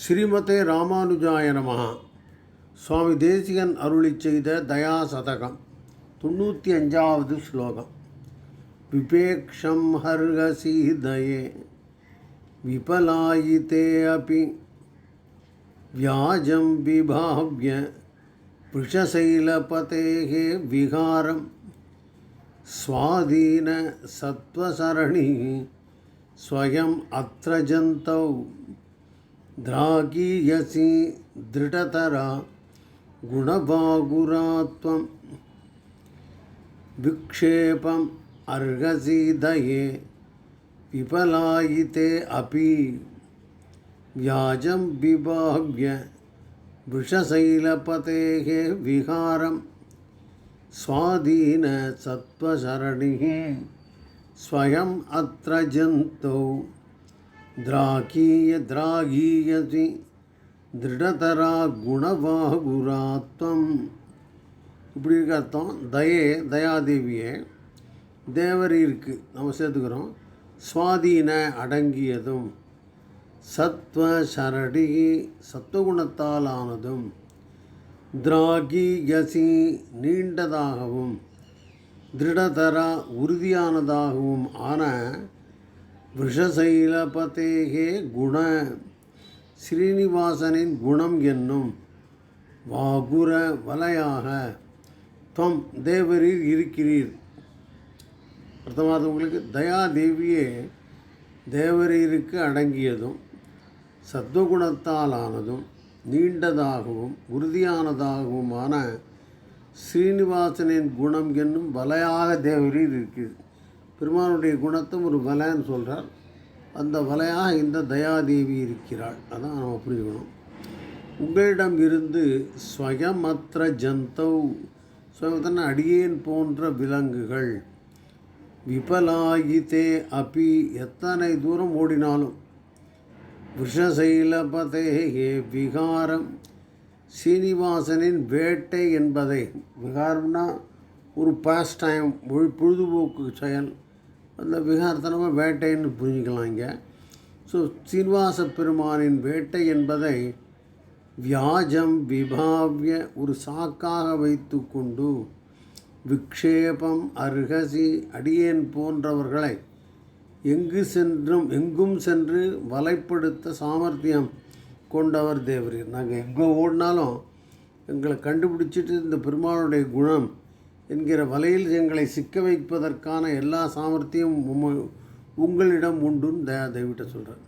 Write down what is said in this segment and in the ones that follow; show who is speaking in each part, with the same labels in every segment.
Speaker 1: ஸ்ரீமதே ராமானுஜாய நமஹ சுவாமி தேசிகன் அருளி செய்த தயா சதகம் தொண்ணூற்றி அஞ்சாவது ஸ்லோகம் விபேக்ஷம் ஹர்கசீதயே விபலாயிதே அபி வியாஜம் விபாவ்ய वृषशैलपतेः विहारं स्वाधीनसत्त्वसरणिः स्वयम् अत्र जन्तौ द्रागीयसि दृढतरा गुणभागुरा त्वं। विक्षेपम् अर्हसि दये विफलायिते अपि। व्याजं विभाव्य वृषशैलपतेः विहारं। स्वाधीनसत्त्वसरणिः स्वयम् अत्र जन्तौ। द्राकीय द्रागीयसि திருடதரா குணவாகுராத்வம் இப்படி இருக்க அர்த்தம் தயே தயாதேவியே தேவரீருக்கு நம்ம சேர்த்துக்கிறோம் சுவாதீன அடங்கியதும் சத்வ சரடி சத்துவகுணத்தால் ஆனதும் திராகி யசி நீண்டதாகவும் திருடதரா உறுதியானதாகவும் ஆன விஷசைலபதேகே குண ஸ்ரீனிவாசனின் குணம் என்னும் வாகுர வலையாக தொம் தேவரீர் இருக்கிறீர் அர்த்தமாவது உங்களுக்கு தயாதேவியே தேவரீருக்கு அடங்கியதும் சத்துவகுணத்தால் ஆனதும் நீண்டதாகவும் உறுதியானதாகவுமான ஸ்ரீனிவாசனின் குணம் என்னும் வலையாக தேவரீர் இருக்குது பெருமானுடைய குணத்தும் ஒரு வலைன்னு சொல்கிறார் அந்த வலையாக இந்த தயாதேவி இருக்கிறாள். அதான் நம்ம புரிஞ்சுக்கணும். உங்களிடம் இருந்து ஸ்வயமற்ற ஜந்தௌ ஸ்வயமத்தன அடியேன் போன்ற விலங்குகள் விபலாயிதே அப்பி எத்தனை தூரம் ஓடினாலும் விஷசைலபதேகே விகாரம். சீனிவாசனின் வேட்டை என்பதை விகாரம்னா ஒரு பாஸ்ட் டைம் பொழுதுபோக்கு செயல். அந்த விகாரத்தனமாக வேட்டைன்னு புரிஞ்சுக்கலாம் இங்கே ஸோ சீனிவாச பெருமானின் வேட்டை என்பதை வியாஜம் விபாவிய ஒரு சாக்காக வைத்து கொண்டு விக்ஷேபம் அருகசி அடியேன் போன்றவர்களை எங்கு சென்றும் எங்கும் சென்று வலைப்படுத்த சாமர்த்தியம் கொண்டவர் தேவரீர். நாங்கள் எங்கே ஓடினாலும் எங்களை கண்டுபிடிச்சிட்டு இந்த பெருமாளுடைய குணம் என்கிற வலையில் எங்களை சிக்க வைப்பதற்கான எல்லா சாமர்த்தியம் உம்ம- உங்களிடம் உண்டுன்னு தயா தெய்விட்ட சொல்கிறேன்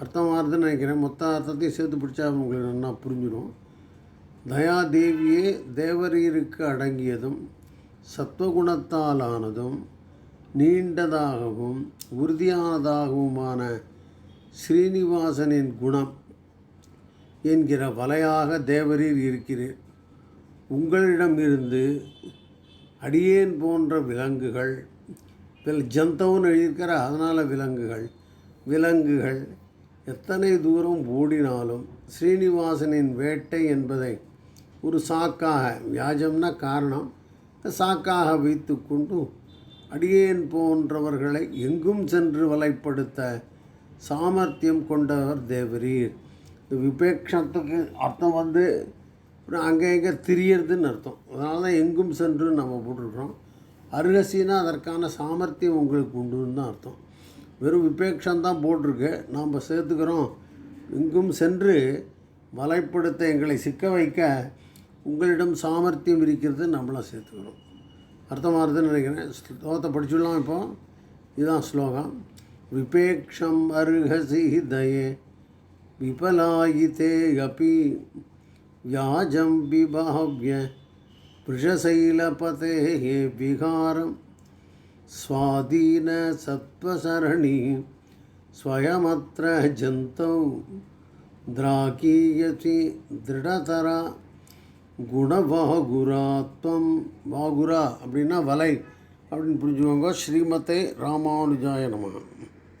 Speaker 1: அர்த்தமாகுதுன்னு நினைக்கிறேன். மொத்த அர்த்தத்தையும் சேர்த்து பிடிச்சா உங்களுக்கு நல்லா புரிஞ்சிடும் தயாதேவியே தேவரீருக்கு அடங்கியதும் சத்துவகுணத்தாலானதும் நீண்டதாகவும் உறுதியானதாகவுமான ஸ்ரீனிவாசனின் குணம் என்கிற வலையாக தேவரீர் இருக்கிறீர். உங்களிடம் இருந்து அடியேன் போன்ற விலங்குகள் வில் ஜந்தவுன்னு எழுதியிருக்கிற அதனால் விலங்குகள் விலங்குகள் எத்தனை தூரம் ஓடினாலும் ஸ்ரீனிவாசனின் வேட்டை என்பதை ஒரு சாக்காக வியாஜம்னா காரணம் சாக்காக வைத்துக்கொண்டு அடியேன் போன்றவர்களை எங்கும் சென்று வலைப்படுத்த சாமர்த்தியம் கொண்டவர் தேவரீர். விபேக்ஷத்துக்கு அர்த்தம் வந்து அப்புறம் அங்கே இங்கே திரியறதுன்னு அர்த்தம். அதனால தான் எங்கும் சென்று நம்ம போட்டிருக்கிறோம். அருகசினா அதற்கான சாமர்த்தியம் உங்களுக்கு உண்டுன்னு தான் அர்த்தம். வெறும் விபேக்ஷம் தான் போட்டிருக்கு. நாம் சேர்த்துக்கிறோம். எங்கும் சென்று வலைப்படுத்த எங்களை சிக்க வைக்க உங்களிடம் சாமர்த்தியம் இருக்கிறது நம்மளாம் சேர்த்துக்கிறோம். அர்த்தமாகுதுன்னு நினைக்கிறேன். ஸ்லோகத்தை படிச்சுடலாம் இப்போ. இதுதான் ஸ்லோகம். விபேக்ஷம் அருகசி தயே விபலாயிதே அபி. व्याजं विभाव्य वृषशैलपतेः विहारं स्वाधीनसत्त्वसरणि स्वयमत्र जन्तौ द्राकीयसि दृढतरा குணவாகுராத்வம் வாகுரா அப்படின்னா வலை அப்படின்னு புரிஞ்சுக்கோங்க ஸ்ரீமதே ராமானுஜாய நமக